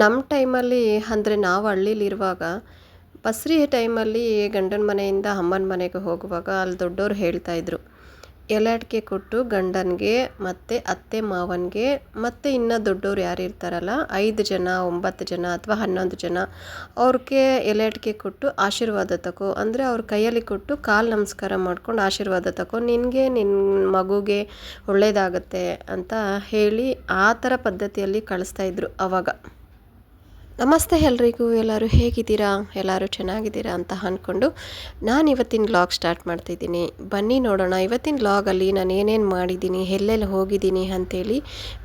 ನಮ್ಮ ಟೈಮಲ್ಲಿ ಅಂದರೆ ನಾವು ಹಳ್ಳಿಲಿರುವಾಗ ಬಸ್ರಿ ಟೈಮಲ್ಲಿ ಗಂಡನ ಮನೆಯಿಂದ ಅಮ್ಮನ ಮನೆಗೆ ಹೋಗುವಾಗ ಅಲ್ಲಿ ದೊಡ್ಡೋರು ಹೇಳ್ತಾಯಿದ್ರು ಎಲೆ ಅಡಿಕೆ ಕೊಟ್ಟು ಗಂಡನಿಗೆ ಮತ್ತು ಅತ್ತೆ ಮಾವನಿಗೆ ಮತ್ತು ಇನ್ನೂ ದೊಡ್ಡೋರು ಯಾರು ಇರ್ತಾರಲ್ಲ, ಐದು ಜನ, ಒಂಬತ್ತು ಜನ ಅಥವಾ ಹನ್ನೊಂದು ಜನ ಅವ್ರಿಗೆ ಎಲೆ ಅಡಿಕೆ ಕೊಟ್ಟು ಆಶೀರ್ವಾದ ತಗೋ ಅಂದರೆ ಅವ್ರ ಕೈಯಲ್ಲಿ ಕೊಟ್ಟು ಕಾಲು ನಮಸ್ಕಾರ ಮಾಡ್ಕೊಂಡು ಆಶೀರ್ವಾದ ತಗೋ ನಿನಗೆ ನಿನ್ನ ಮಗುಗೆ ಒಳ್ಳೆಯದಾಗತ್ತೆ ಅಂತ ಹೇಳಿ ಆ ಥರ ಪದ್ಧತಿಯಲ್ಲಿ ಕಳಿಸ್ತಾ ಇದ್ರು ಅವಾಗ. ನಮಸ್ತೆ ಎಲ್ರಿಗೂ, ಎಲ್ಲರೂ ಹೇಗಿದ್ದೀರಾ? ಎಲ್ಲರೂ ಚೆನ್ನಾಗಿದ್ದೀರಾ ಅಂತ ಅಂದ್ಕೊಂಡು ನಾನು ಇವತ್ತಿನ ವ್ಲಾಗ್ ಸ್ಟಾರ್ಟ್ ಮಾಡ್ತಿದ್ದೀನಿ. ಬನ್ನಿ ನೋಡೋಣ. ಇವತ್ತಿನ ವ್ಲಾಗಲ್ಲಿ ನಾನು ಏನೇನು ಮಾಡಿದ್ದೀನಿ, ಎಲ್ಲೆಲ್ಲಿ ಹೋಗಿದ್ದೀನಿ ಅಂಥೇಳಿ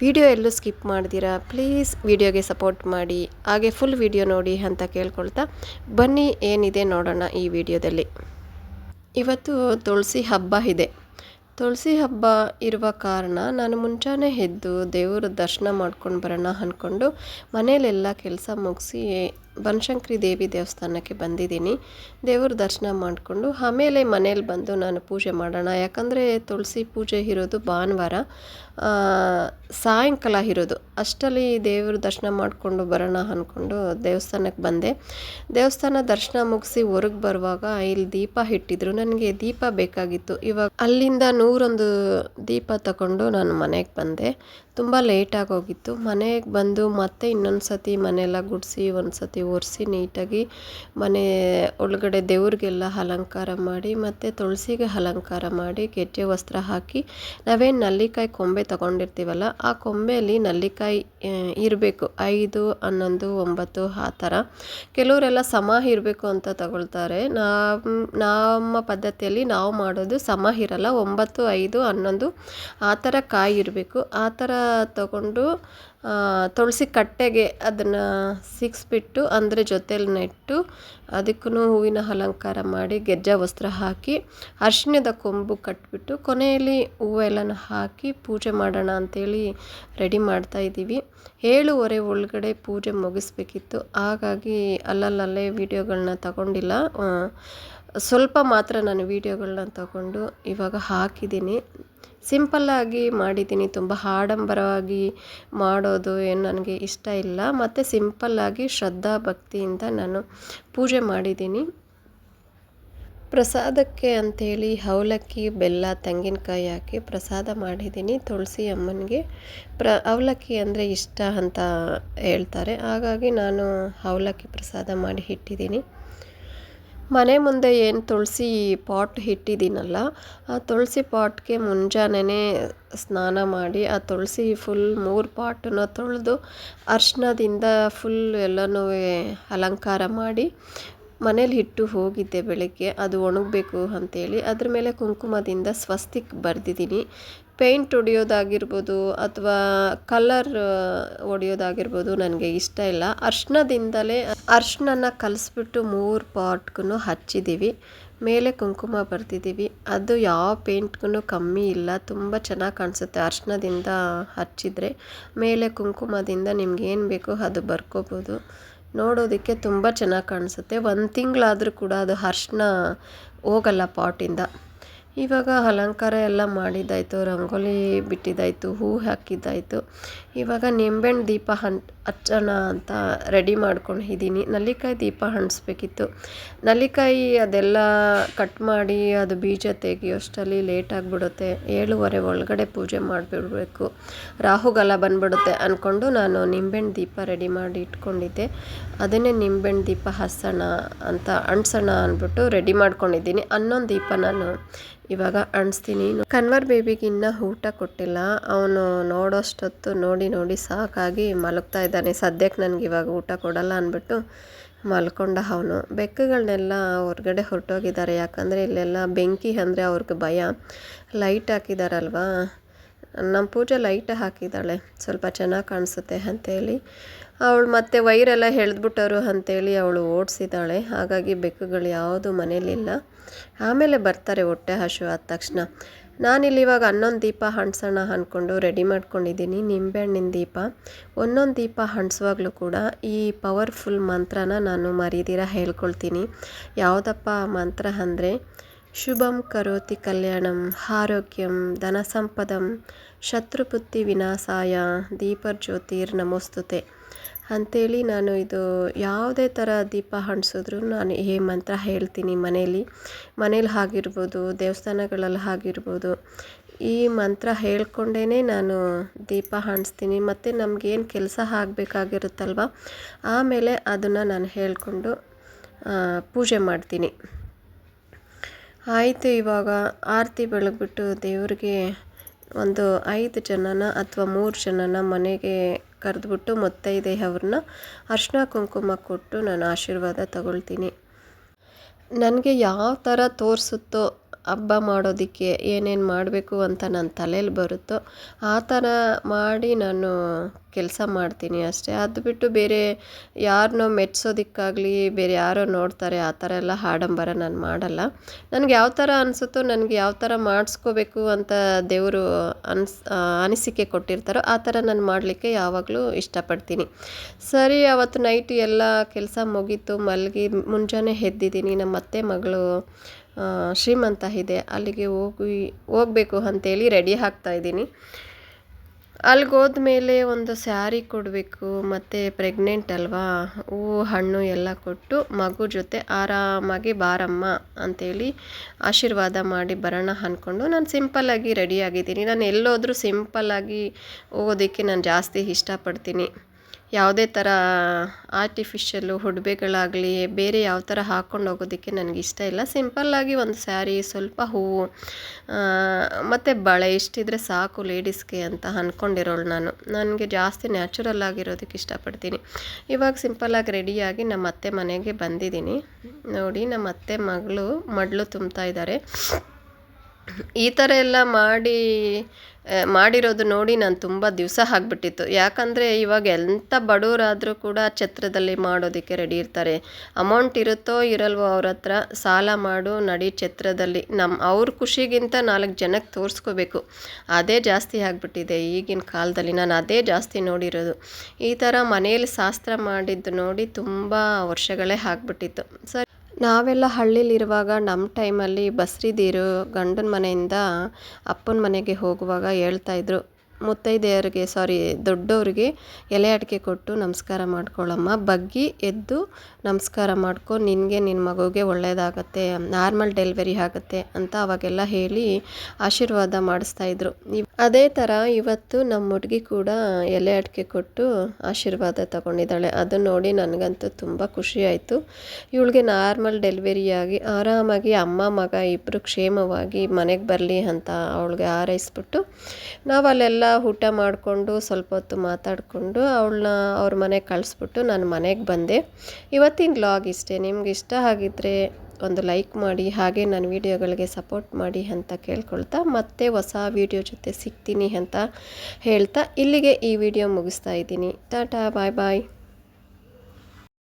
ವಿಡಿಯೋ ಎಲ್ಲೂ ಸ್ಕಿಪ್ ಮಾಡ್ದಿರಾ? ಪ್ಲೀಸ್ ವಿಡಿಯೋಗೆ ಸಪೋರ್ಟ್ ಮಾಡಿ. ಹಾಗೆ ಫುಲ್ ವಿಡಿಯೋ ನೋಡಿ ಅಂತ ಕೇಳ್ಕೊಳ್ತಾ ಬನ್ನಿ ಏನಿದೆ ನೋಡೋಣ ಈ ವಿಡಿಯೋದಲ್ಲಿ ಇವತ್ತು ತುಳಸಿ ಹಬ್ಬ ಇದೆ. ತುಳಸಿ ಹಬ್ಬ ಇರುವ ಕಾರಣ ನಾನು ಮುಂಚಾನೆ ಎದ್ದು ದೇವರ ದರ್ಶನ ಮಾಡ್ಕೊಂಡು ಬರೋಣ ಅಂದ್ಕೊಂಡು ಮನೆಯಲ್ಲೆಲ್ಲ ಕೆಲಸ ಮುಗಿಸಿ ಬನಶಂಕರಿ ದೇವಿ ದೇವಸ್ಥಾನಕ್ಕೆ ಬಂದಿದ್ದೀನಿ. ದೇವ್ರ ದರ್ಶನ ಮಾಡಿಕೊಂಡು ಆಮೇಲೆ ಮನೇಲಿ ಬಂದು ನಾನು ಪೂಜೆ ಮಾಡೋಣ. ಯಾಕಂದರೆ ತುಳಸಿ ಪೂಜೆ ಇರೋದು ಭಾನುವಾರ. ಸಾಯಂಕಾಲ ಇರೋದು. ಅಷ್ಟರಲ್ಲಿ ದೇವ್ರ ದರ್ಶನ ಮಾಡಿಕೊಂಡು ಬರೋಣ ಅಂದ್ಕೊಂಡು ದೇವಸ್ಥಾನಕ್ಕೆ ಬಂದೆ. ದೇವಸ್ಥಾನ ದರ್ಶನ ಮುಗಿಸಿ ಹೊರಗೆ ಬರುವಾಗ ಇಲ್ಲಿ ದೀಪ ಇಟ್ಟಿದ್ರು. ನನಗೆ ದೀಪ ಬೇಕಾಗಿತ್ತು. ಇವಾಗ ಅಲ್ಲಿಂದ ನೂರೊಂದು ದೀಪ ತಗೊಂಡು ನಾನು ಮನೆಗೆ ಬಂದೆ. ತುಂಬ ಲೇಟಾಗಿ ಹೋಗಿತ್ತು. ಮನೆಗೆ ಬಂದು ಮತ್ತೆ ಇನ್ನೊಂದು ಸತಿ ಮನೆಯೆಲ್ಲ ಗುಡಿಸಿ ಒಂದು ಸತಿ ಒರೆಸಿ ನೀಟಾಗಿ ಮನೆ ಒಳಗಡೆ ದೇವ್ರಿಗೆಲ್ಲ ಅಲಂಕಾರ ಮಾಡಿ ಮತ್ತು ತುಳಸಿಗೆ ಅಲಂಕಾರ ಮಾಡಿ ಗೆಜ್ಜೆ ವಸ್ತ್ರ ಹಾಕಿ ನಾವೇನು ನಲ್ಲಿಕಾಯಿ ಕೊಂಬೆ ತಗೊಂಡಿರ್ತೀವಲ್ಲ, ಆ ಕೊಂಬೆಯಲ್ಲಿ ನಲ್ಲಿಕಾಯಿ ಇರಬೇಕು. ಐದು, ಹನ್ನೊಂದು, ಒಂಬತ್ತು, ಆ ಥರ. ಕೆಲವರೆಲ್ಲ ಸಮ ಇರಬೇಕು ಅಂತ ತಗೊಳ್ತಾರೆ. ನಮ್ಮ ನಮ್ಮ ಪದ್ಧತಿಯಲ್ಲಿ ನಾವು ಮಾಡೋದು ಸಮ ಇರಲ್ಲ, ಒಂಬತ್ತು, ಐದು, ಹನ್ನೊಂದು, ಆ ಥರ ಕಾಯಿ ಇರಬೇಕು. ಆ ಥರ ತಗೊಂಡು ತುಳಸಿ ಕಟ್ಟೆಗೆ ಅದನ್ನು ಸಿಕ್ಸ್ಬಿಟ್ಟು ಅಂದರೆ ಜೊತೇಲಿ ನೆಟ್ಟು ಅದಕ್ಕೂ ಹೂವಿನ ಅಲಂಕಾರ ಮಾಡಿ ಗೆಜ್ಜೆ ವಸ್ತ್ರ ಹಾಕಿ ಅರ್ಶಿಣದ ಕೊಂಬು ಕಟ್ಬಿಟ್ಟು ಕೊನೆಯಲ್ಲಿ ಹೂವೆಲ್ಲನ ಹಾಕಿ ಪೂಜೆ ಮಾಡೋಣ ಅಂಥೇಳಿ ರೆಡಿ ಮಾಡ್ತಾ ಇದ್ದೀವಿ. ಏಳುವರೆ ಒಳಗಡೆ ಪೂಜೆ ಮುಗಿಸ್ಬೇಕಿತ್ತು. ಹಾಗಾಗಿ ಅಲ್ಲಲ್ಲೇ ವೀಡಿಯೋಗಳನ್ನ ತಗೊಂಡಿಲ್ಲ. ಸ್ವಲ್ಪ ಮಾತ್ರ ನಾನು ವೀಡಿಯೋಗಳನ್ನ ತಗೊಂಡು ಇವಾಗ ಹಾಕಿದ್ದೀನಿ. ಸಿಂಪಲ್ಲಾಗಿ ಮಾಡಿದ್ದೀನಿ, ತುಂಬ ಆಡಂಬರವಾಗಿ ಮಾಡೋದು ಏನು ನನಗೆ ಇಷ್ಟ ಇಲ್ಲ. ಮತ್ತು ಸಿಂಪಲ್ಲಾಗಿ ಶ್ರದ್ಧಾ ಭಕ್ತಿಯಿಂದ ನಾನು ಪೂಜೆ ಮಾಡಿದ್ದೀನಿ. ಪ್ರಸಾದಕ್ಕೆ ಅಂಥೇಳಿ ಅವಲಕ್ಕಿ, ಬೆಲ್ಲ, ತೆಂಗಿನಕಾಯಿ ಹಾಕಿ ಪ್ರಸಾದ ಮಾಡಿದ್ದೀನಿ. ತುಳಸಿ ಅಮ್ಮನಿಗೆ ಪ್ರ, ಅವಲಕ್ಕಿ ಅಂದರೆ ಇಷ್ಟ ಅಂತ ಹೇಳ್ತಾರೆ. ಹಾಗಾಗಿ ನಾನು ಅವಲಕ್ಕಿ ಪ್ರಸಾದ ಮಾಡಿ ಇಟ್ಟಿದ್ದೀನಿ. ಮನೆ ಮುಂದೆ ಏನು ತುಳಸಿ ಪಾಟ್ ಇಟ್ಟಿದ್ದೀನಲ್ಲ, ಆ ತುಳಸಿ ಪಾಟ್ಗೆ ಮುಂಜಾನೆ ಸ್ನಾನ ಮಾಡಿ, ಆ ತುಳಸಿ ಫುಲ್ ಮೂರು ಪಾಟನ್ನು ತೊಳೆದು ಅರ್ಶಿನದಿಂದ ಫುಲ್ ಎಲ್ಲನೂ ಅಲಂಕಾರ ಮಾಡಿ ಮನೇಲಿ ಹಿಟ್ಟು ಹೋಗಿದ್ದೆ ಬೆಳಗ್ಗೆ, ಅದು ಒಣಗಬೇಕು ಅಂತೇಳಿ. ಅದ್ರ ಮೇಲೆ ಕುಂಕುಮದಿಂದ ಸ್ವಸ್ತಿಕ್ ಬರೆದಿದ್ದೀನಿ. ಪೇಂಟ್ ಹೊಡಿಯೋದಾಗಿರ್ಬೋದು ಅಥವಾ ಕಲರ್ ಹೊಡಿಯೋದಾಗಿರ್ಬೋದು ನನಗೆ ಇಷ್ಟ ಇಲ್ಲ. ಅರ್ಶಿನದಿಂದಲೇ ಅರ್ಶಿನ ಕಲಿಸ್ಬಿಟ್ಟು ಮೂರು ಪಾಟ್ಗೂ ಹಚ್ಚಿದ್ದೀವಿ ಮೇಲೆ ಕುಂಕುಮ ಬರ್ತಿದ್ದೀವಿ ಅದು ಯಾವ ಪೇಂಟ್ಗೂ ಕಮ್ಮಿ ಇಲ್ಲ. ತುಂಬ ಚೆನ್ನಾಗಿ ಕಾಣಿಸುತ್ತೆ ಅರ್ಶಿನದಿಂದ ಹಚ್ಚಿದರೆ. ಮೇಲೆ ಕುಂಕುಮದಿಂದ ನಿಮ್ಗೆ ಏನು ಬೇಕೋ ಅದು ಬರ್ಕೋಬೋದು. ನೋಡೋದಕ್ಕೆ ತುಂಬ ಚೆನ್ನಾಗಿ ಕಾಣಿಸುತ್ತೆ. ಒಂದು ತಿಂಗಳಾದರೂ ಕೂಡ ಅದು ಅರ್ಶಿನ ಹೋಗಲ್ಲ ಪಾಟಿಂದ ಇವಾಗ ಅಲಂಕಾರ ಎಲ್ಲ ಮಾಡಿದ್ದಾಯಿತು, ರಂಗೋಲಿ ಬಿಟ್ಟಿದ್ದಾಯಿತು, ಹೂ ಹಾಕಿದ್ದಾಯಿತು. ಇವಾಗ ನಿಂಬೆಹಣ್ಣು ದೀಪ ಹನ್ ಹಚ್ಚೋಣ ಅಂತ ರೆಡಿ ಮಾಡ್ಕೊಂಡಿದ್ದೀನಿ. ನಲ್ಲಿಕಾಯಿ ದೀಪ ಹಣಿಸ್ಬೇಕಿತ್ತು ನಲ್ಲಿಕಾಯಿ ಅದೆಲ್ಲ ಕಟ್ ಮಾಡಿ ಅದು ಬೀಜ ತೆಗಿಯೋಷ್ಟರಲ್ಲಿ ಲೇಟ್ ಆಗಿಬಿಡುತ್ತೆ. ಏಳುವರೆ ಒಳಗಡೆ ಪೂಜೆ ಮಾಡಿಬಿಡ್ಬೇಕು. ರಾಹುಗಲ ಬಂದ್ಬಿಡುತ್ತೆ ಅಂದ್ಕೊಂಡು ನಾನು ನಿಂಬೆಹಣ್ಣು ದೀಪ ರೆಡಿ ಮಾಡಿ ಇಟ್ಕೊಂಡಿದ್ದೆ. ಅದನ್ನೇ ನಿಂಬೆಹಣ್ಣು ದೀಪ ಹಸೋಣ ಅಂತ ಅಣ್ಸೋಣ ಅಂದ್ಬಿಟ್ಟು ರೆಡಿ ಮಾಡ್ಕೊಂಡಿದ್ದೀನಿ. ಹನ್ನೊಂದು ದೀಪ ನಾನು ಇವಾಗ ಅಣಿಸ್ತೀನಿ ಕನ್ವರ್ ಬೇಬಿಗೆ ಇನ್ನೂ ಊಟ ಕೊಟ್ಟಿಲ್ಲ. ಅವನು ನೋಡೋಷ್ಟೊತ್ತು ನೋಡಿ ನೋಡಿ ಸಾಕಾಗಿ ಮಲಗ್ತಾ ಇದ್ದಾನೆ ಸದ್ಯಕ್ಕೆ ನನಗೆ ಇವಾಗ ಊಟ ಕೊಡಲ್ಲ ಅಂದ್ಬಿಟ್ಟು ಮಲ್ಕೊಂಡ ಅವನು. ಬೆಕ್ಕುಗಳನ್ನೆಲ್ಲ ಹೊರಗಡೆ ಹೊರಟೋಗಿದ್ದಾರೆ. ಯಾಕಂದರೆ ಇಲ್ಲೆಲ್ಲ ಬೆಂಕಿ ಅಂದರೆ ಅವ್ರಿಗೆ ಭಯ. ಲೈಟ್ ಹಾಕಿದಾರಲ್ವಾ? ನಮ್ಮ ಪೂಜೆ ಲೈಟ್ ಹಾಕಿದ್ದಾಳೆ. ಸ್ವಲ್ಪ ಚೆನ್ನಾಗಿ ಕಾಣಿಸುತ್ತೆ ಅಂತೇಳಿ. ಅವಳು ಮತ್ತೆ ವೈರೆಲ್ಲ ಎಳೆದ್ಬಿಟ್ಟರು ಅಂತೇಳಿ ಅವಳು ಓಡಿಸಿದ್ದಾಳೆ. ಹಾಗಾಗಿ ಬೆಕ್ಕುಗಳು ಯಾವುದು ಮನೇಲಿಲ್ಲ. ಆಮೇಲೆ ಬರ್ತಾರೆ ಹೊಟ್ಟೆ ಹಸು ಆದ ತಕ್ಷಣ. ನಾನಿಲ್ಲಿ ಇವಾಗ ಹನ್ನೊಂದು ದೀಪ ಹಣ್ಸೋಣ ಅಂದ್ಕೊಂಡು ರೆಡಿ ಮಾಡ್ಕೊಂಡಿದ್ದೀನಿ. ನಿಂಬೆಹಣ್ಣಿನ ದೀಪ. ಒಂದೊಂದು ದೀಪ ಹಣ್ಸುವಾಗಲೂ ಕೂಡ ಈ ಪವರ್ಫುಲ್ ಮಂತ್ರನ ನಾನು ಮರೀದಿರ ಹೇಳ್ಕೊಳ್ತೀನಿ. ಯಾವುದಪ್ಪ ಮಂತ್ರ ಅಂದರೆ, ಶುಭಂ ಕರೋತಿ ಕಲ್ಯಾಣಂ, ಆರೋಗ್ಯಂ ಧನ ಸಂಪದಂ ವಿನಾಸಾಯ ವಿನಾಶಾಯ, ದೀಪರ್ಜ್ಯೋತಿರ್ ನಮೋಸ್ತುತೆ. ಅಂಥೇಳಿ ನಾನು ಇದು ಯಾವುದೇ ಥರ ದೀಪ ಹಣ್ಸಿದ್ರು ನಾನು ಈ ಮಂತ್ರ ಹೇಳ್ತೀನಿ ಮನೇಲಿ ಮನೇಲಿ ಆಗಿರ್ಬೋದು ದೇವಸ್ಥಾನಗಳಲ್ಲಿ ಆಗಿರ್ಬೋದು ಈ ಮಂತ್ರ ಹೇಳ್ಕೊಂಡೇ ನಾನು ದೀಪ ಹಣ್ಸ್ತೀನಿ. ಮತ್ತು ನಮಗೇನು ಕೆಲಸ ಆಗಬೇಕಾಗಿರುತ್ತಲ್ವ, ಆಮೇಲೆ ಅದನ್ನು ನಾನು ಹೇಳಿಕೊಂಡು ಪೂಜೆ ಮಾಡ್ತೀನಿ. ಆಯಿತು, ಇವಾಗ ಆರತಿ ಬೆಳಗ್ಬಿಟ್ಟು ದೇವರಿಗೆ ಒಂದು ಐದು ಜನನ ಅಥವಾ ಮೂರು ಜನನ ಮನೆಗೆ ಕರೆದ್ಬಿಟ್ಟು ಮುತ್ತೈದೆಯವ್ರನ್ನ ಅರ್ಶಿನ ಕುಂಕುಮ ಕೊಟ್ಟು ನಾನು ಆಶೀರ್ವಾದ ತಗೊಳ್ತೀನಿ. ನನಗೆ ಯಾವ ಥರ ತೋರಿಸುತ್ತೋ ಹಬ್ಬ ಮಾಡೋದಕ್ಕೆ ಏನೇನು ಮಾಡಬೇಕು ಅಂತ ನನ್ನ ತಲೇಲಿ ಬರುತ್ತೋ ಆ ಥರ ಮಾಡಿ ನಾನು ಕೆಲಸ ಮಾಡ್ತೀನಿ ಅಷ್ಟೇ. ಅದು ಬಿಟ್ಟು ಬೇರೆ ಯಾರನ್ನೋ ಮೆಚ್ಸೋದಕ್ಕಾಗಲಿ, ಬೇರೆ ಯಾರೋ ನೋಡ್ತಾರೆ, ಆ ಥರ ಎಲ್ಲ ಆಡಂಬರ ನಾನು ಮಾಡಲ್ಲ. ನನಗೆ ಯಾವ ಥರ ಅನಿಸುತ್ತೋ, ನನಗೆ ಯಾವ ಥರ ಮಾಡಿಸ್ಕೋಬೇಕು ಅಂತ ದೇವರು ಅನ್ಸ್ ಅನಿಸಿಕೆ ಕೊಟ್ಟಿರ್ತಾರೋ ಆ ಥರ ನಾನು ಮಾಡಲಿಕ್ಕೆ ಯಾವಾಗಲೂ ಇಷ್ಟಪಡ್ತೀನಿ. ಸರಿ, ಅವತ್ತು ನೈಟ್ ಎಲ್ಲ ಕೆಲಸ ಮುಗೀತು, ಮಲಗಿ, ಮುಂಜಾನೆ ಎದ್ದಿದ್ದೀನಿ ನಮ್ಮ ಅತ್ತೆ ಮಗಳು ಶ್ರೀಮಂತ ಇದೆ, ಅಲ್ಲಿಗೆ ಹೋಗಿ, ಹೋಗಬೇಕು ಅಂತೇಳಿ ರೆಡಿ ಆಗ್ತಾ ಇದ್ದೀನಿ. ಅಲ್ಲಿಗೆ ಹೋದ್ಮೇಲೆ ಒಂದು ಸ್ಯಾರಿ ಕೊಡಬೇಕು, ಮತ್ತು ಪ್ರೆಗ್ನೆಂಟ್ ಅಲ್ವಾ? ಹೂವು ಹಣ್ಣು ಎಲ್ಲ ಕೊಟ್ಟು ಮಗು ಜೊತೆ ಆರಾಮಾಗಿ ಬಾರಮ್ಮ ಅಂಥೇಳಿ ಆಶೀರ್ವಾದ ಮಾಡಿ ಬರೋಣ ಅಂದ್ಕೊಂಡು ನಾನು ಸಿಂಪಲ್ಲಾಗಿ ರೆಡಿಯಾಗಿದ್ದೀನಿ ನಾನು ಎಲ್ಲೋದ್ರೂ ಸಿಂಪಲ್ಲಾಗಿ ಹೋಗೋದಕ್ಕೆ ನಾನು ಜಾಸ್ತಿ ಇಷ್ಟಪಡ್ತೀನಿ. ಯಾವುದೇ ಥರ ಆರ್ಟಿಫಿಷಿಯಲ್ಲು ಉಡ್ಬೆಗಳಾಗಲಿ ಬೇರೆ ಯಾವ ಥರ ಹಾಕ್ಕೊಂಡು ಹೋಗೋದಕ್ಕೆ ನನಗೆ ಇಷ್ಟ ಇಲ್ಲ. ಸಿಂಪಲ್ಲಾಗಿ ಒಂದು ಸ್ಯಾರಿ ಸ್ವಲ್ಪ ಹೂವು ಮತ್ತು ಬಳೆ ಇಷ್ಟಿದ್ರೆ ಸಾಕು ಲೇಡೀಸ್ಗೆ ಅಂತ ಅಂದ್ಕೊಂಡಿರೋಳು ನಾನು. ನನಗೆ ಜಾಸ್ತಿ ನ್ಯಾಚುರಲ್ ಆಗಿರೋದಕ್ಕೆ ಇಷ್ಟಪಡ್ತೀನಿ. ಇವಾಗ ಸಿಂಪಲ್ಲಾಗಿ ರೆಡಿಯಾಗಿ ನಮ್ಮ ಅತ್ತೆ ಮನೆಗೆ ಬಂದಿದ್ದೀನಿ. ನೋಡಿ, ನಮ್ಮ ಅತ್ತೆ ಮಗಳು ಮಡ್ಲು ತುಂಬ್ತಾ ಇದ್ದಾರೆ. ಈ ಥರ ಎಲ್ಲ ಮಾಡಿ ಮಾಡಿರೋದು ನೋಡಿ ನಾನು ತುಂಬ ದಿವಸ ಆಗ್ಬಿಟ್ಟಿತ್ತು. ಯಾಕಂದರೆ ಇವಾಗ ಎಂಥ ಬಡವರಾದರೂ ಕೂಡ ಛತ್ರದಲ್ಲಿ ಮಾಡೋದಕ್ಕೆ ರೆಡಿ ಇರ್ತಾರೆ. ಅಮೌಂಟ್ ಇರುತ್ತೋ ಇರಲ್ವೋ ಅವ್ರ ಹತ್ರ ಸಾಲ ಮಾಡು, ನಡಿ ಛತ್ರದಲ್ಲಿ. ನಮ್ಮ ಅವ್ರ ಖುಷಿಗಿಂತ ನಾಲ್ಕು ಜನಕ್ಕೆ ತೋರಿಸ್ಕೋಬೇಕು. ಅದೇ ಜಾಸ್ತಿ ಆಗಿಬಿಟ್ಟಿದೆ ಈಗಿನ ಕಾಲದಲ್ಲಿ. ನಾನು ಅದೇ ಜಾಸ್ತಿ ನೋಡಿರೋದು. ಈ ಥರ ಮನೆಯಲ್ಲಿ ಶಾಸ್ತ್ರ ಮಾಡಿದ್ದು ನೋಡಿ ತುಂಬ ವರ್ಷಗಳೇ ಆಗ್ಬಿಟ್ಟಿತ್ತು. ಸರಿ. ನಾವೆಲ್ಲ ಹಳ್ಳಿಲಿರುವಾಗ ನಮ್ಮ ಟೈಮಲ್ಲಿ ಬಸ್ರಿದೀರು ಗಂಡನ ಮನೆಯಿಂದ ಅಪ್ಪನ ಮನೆಗೆ ಹೋಗುವಾಗ ಹೇಳ್ತಾಯಿದ್ರು ಮುತ್ತೈದೆಯರಿಗೆ ಸಾರಿ ದೊಡ್ಡವ್ರಿಗೆ ಎಲೆ ಅಡಿಕೆ ಕೊಟ್ಟು ನಮಸ್ಕಾರ ಮಾಡ್ಕೊಳ್ಳಮ್ಮ ಬಗ್ಗಿ ಎದ್ದು ನಮಸ್ಕಾರ ಮಾಡ್ಕೊ, ನಿನಗೆ ನಿನ್ನ ಮಗುಗೆ ಒಳ್ಳೆಯದಾಗತ್ತೆ ನಾರ್ಮಲ್ ಡೆಲಿವರಿ ಆಗುತ್ತೆ ಅಂತ ಅವಾಗೆಲ್ಲ ಹೇಳಿ ಆಶೀರ್ವಾದ ಮಾಡಿಸ್ತಾಯಿದ್ರು ಅದೇ ಥರ ಇವತ್ತು ನಮ್ಮ ಹುಡುಗಿ ಕೂಡ ಎಲೆ ಅಡಿಕೆ ಕೊಟ್ಟು ಆಶೀರ್ವಾದ ತಗೊಂಡಿದ್ದಾಳೆ. ಅದು ನೋಡಿ ನನಗಂತೂ ತುಂಬ ಖುಷಿ ಆಯಿತು. ಇವಳಿಗೆ ನಾರ್ಮಲ್ ಡೆಲಿವರಿಯಾಗಿ ಆರಾಮಾಗಿ ಅಮ್ಮ, ಮಗ ಇಬ್ಬರು ಕ್ಷೇಮವಾಗಿ ಮನೆಗೆ ಬರಲಿ ಅಂತ ಅವಳಿಗೆ ಹಾರೈಸ್ಬಿಟ್ಟು ನಾವು ಅಲ್ಲೆಲ್ಲ ಊಟ ಮಾಡಿಕೊಂಡು ಸ್ವಲ್ಪ ಹೊತ್ತು ಮಾತಾಡಿಕೊಂಡು ಅವಳನ್ನ ಅವ್ರ ಮನೆಗೆ ಕಳಿಸ್ಬಿಟ್ಟು ನಾನು ಮನೆಗೆ ಬಂದೆ. ಇವತ್ತಿನ ಲಾಗ್ ಇಷ್ಟೇ. ನಿಮ್ಗೆ ಇಷ್ಟ ಆಗಿದ್ದರೆ ಒಂದು ಲೈಕ್ ಮಾಡಿ, ಹಾಗೆ ನನ್ನ ವೀಡಿಯೋಗಳಿಗೆ ಸಪೋರ್ಟ್ ಮಾಡಿ ಅಂತ ಕೇಳ್ಕೊಳ್ತಾ ಮತ್ತೆ ಹೊಸ ವೀಡಿಯೋ ಜೊತೆ ಸಿಗ್ತೀನಿ ಅಂತ ಹೇಳ್ತಾ ಇಲ್ಲಿಗೆ ಈ ವಿಡಿಯೋ ಮುಗಿಸ್ತಾ ಇದ್ದೀನಿ. ಟಾಟಾ ಬಾಯ್ ಬಾಯ್